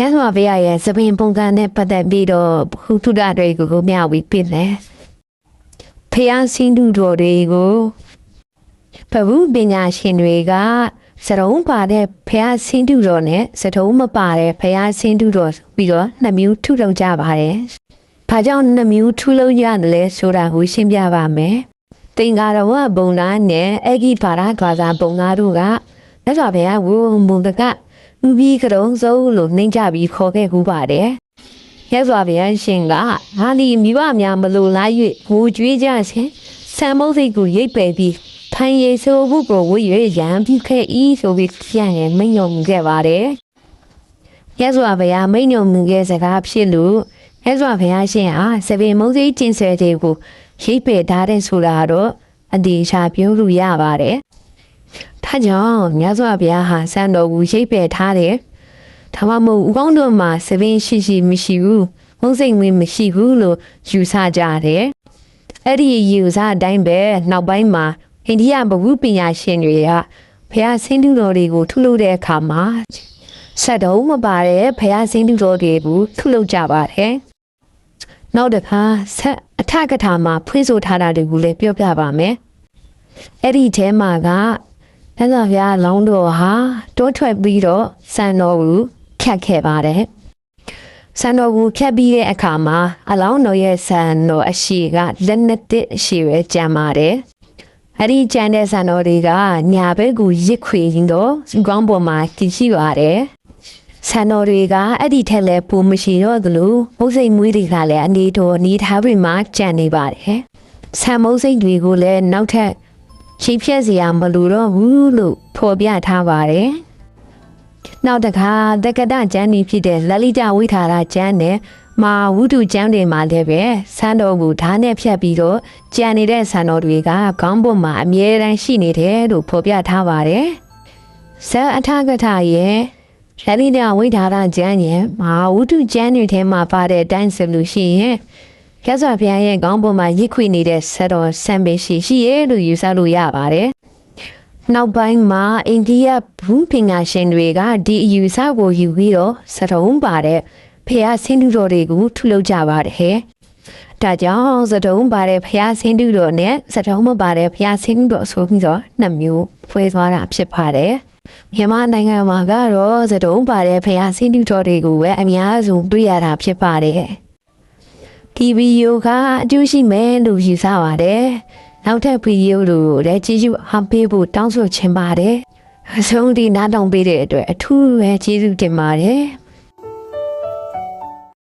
ရသော်ဘုရားရဲ့သပင်ပုံကံနဲ့ပတ်သက်ပြီးတော့ဘုထုဒတွေကိုကိုမျှဝေပြတယ်ဖျားစင်းသူတော်တွေကိုဘဝပညာရှင်တွေကစရုံးပါတဲ့ဖျားစင်းသူတော်နဲ့စတုံးမပါတဲ့ဖျားစင်းသူတော်ပြီးတော့နှစ်မျိုးထုလုပ်ကြပါတယ်။ဘာကြောင့်နှစ်မျိုးထုလုပ်ရတယ်လဲဆိုတာကိုရှင်းပြပါမယ်။တင်္ဂါရဝဘုံသားနဲ့အဂိပါရဂါဇာဘုံသားတို့ကလက်စွာဘုရားဝုံဘုံတက ဥပြီးကတုံးစုံလို့နှိမ့်ကြပြီးခေါ်ခဲ့ကူပါတယ်။ရက်စွာဘုရားရှင်ကဟာဒီမိဘများမလိုလား၍ငိုကြွေးကြခြင်းဆံမုတ်စိတ်ကိုရိပ်ပယ်ပြီးထိုင်ရည်ဆိုဖို့ကိုဝိရရံပြုခဲ့ဤဆိုပြီးပြန်ရင်မိန်ညုံခဲ့ပါတယ်။ရက်စွာဘုရားမိန်ညုံခဲ့စကားဖြစ်လို့ရက်စွာဘုရားရှင်ဟာစပင်မုတ်စိတ်ကျင့်ဆဲတွေကိုရိပ်ပယ်ထားတဲ့ဆိုတာတော့အတိအချပြောလို့ရပါတယ်။ ဒါကြောင့်မြတ်စွာဘုရားဟာစံတော်ကိုရိပ်ပယ်ထားတယ်။ဒါမှမဟုတ်ဦးကောင်းတို့မှာစပင်ရှိရှိမရှိဘူးမုတ်စိတ်မင်းမရှိဘူးလို့ယူဆကြတယ်။အဲ့ဒီယူဆအတိုင်းပဲနောက်ပိုင်းမှာအိန္ဒိယဘဝပညာရှင်တွေကဘုရားဆင်းတုတော်တွေကိုထုလို့တဲ့အခါမှာဆက်တော့မပါတဲ့ဘုရားဆင်းတုတော်တွေကိုထုလို့ကြပါတယ်။နောက်တစ်ခါဆက်အထကထာမှာဖွင့်ဆိုထားတာတွေကိုလည်းပြောပြပါမယ်။အဲ့ဒီထဲမှာက မြတ်စွာဘုရားလောင်းတော်ဟာတိုးထွက်ပြီးတော့စံတော်ကိုဖြတ်ခဲ့ပါတယ်။စံတော်ကိုဖြတ်ပြီးတဲ့အခါမှာအလောင်းတော်ရဲ့စံတော်အရှိကလက်နှစ်တစ်အရှိပဲကျန်ပါတယ်။အဲ့ဒီကျန်တဲ့စံတော်တွေကညာဘက်ကိုရစ်ခွေရင်းတော့ကောင်းပေါ်မှာတည်ရှိပါတယ်။ဆန်တော်တွေကအဲ့ဒီထက်လည်းပိုမရှိတော့သလိုမုတ်စိတ်မွေးတွေကလည်းအနေတော်အနေထားတွေမှာကျန်နေပါတယ်။ဆန်မုတ်စိတ်တွေကိုလည်းနောက်ထပ် ချိဖြက်စရာမလိုတော့ဘူးလို့ဖော်ပြထားပါတယ်။နောက်တစ်ခါတက္ကဒကျမ်းဒီဖြစ်တဲ့လလိတဝိထာရကျမ်းနဲ့မာဝုဒ္ဓကျမ်းတွေမှာလည်းပဲဆန်းတော်ကိုဓာတ်နဲ့ဖြတ်ပြီးတော့ကြံနေတဲ့ဆန်းတော်တွေကခေါင်းပေါ်မှာအမြဲတမ်းရှိနေတယ်လို့ဖော်ပြထားပါတယ်။ဇာအထကထရဲ့လလိတဝိထာရကျမ်းရဲ့မာဝုဒ္ဓကျမ်းတွေထဲမှာပါတဲ့အတိုင်းဆိုလို့ရှိရင် ကျစွာဘုရားရဲ့ခေါင်းပေါ်မှာရစ်ခွေနေတဲ့ဆက်တော်ဆံပေရှိရှိရဲ့လို့ယူဆလို့ရပါတယ်။နောက်ပိုင်းမှာအိန္ဒိယဘူးပညာရှင်တွေကဒီအယူဆကိုယူပြီးတော့စတုံးပါတဲ့ဖះဆင်းတုတော်တွေကိုထုလုပ်ကြပါတယ်။ဒါကြောင့်စတုံးပါတဲ့ဖះဆင်းတုတော်နဲ့စတုံးမပါတဲ့ဖះဆင်းတုတော်ဆိုပြီးတော့နှစ်မျိုးဖွဲသွားတာဖြစ်ပါတယ်။မြန်မာနိုင်ငံမှာကတော့စတုံးပါတဲ့ဖះဆင်းတုတော်တွေကိုပဲအများဆုံးတွေ့ရတာဖြစ်ပါတယ်။ ဒီဗီဒီယိုကအကျိုးရှိမယ်လို့ယူဆပါတယ်။နောက်ထပ်ဗီဒီယိုလိုလည်းကြည့်ရှုအားပေးဖို့တောင်းဆိုချင်ပါတယ်။အဆုံးဒီနားတောင်ပေးတဲ့အတွက်အထူးပဲကျေးဇူးတင်ပါတယ်။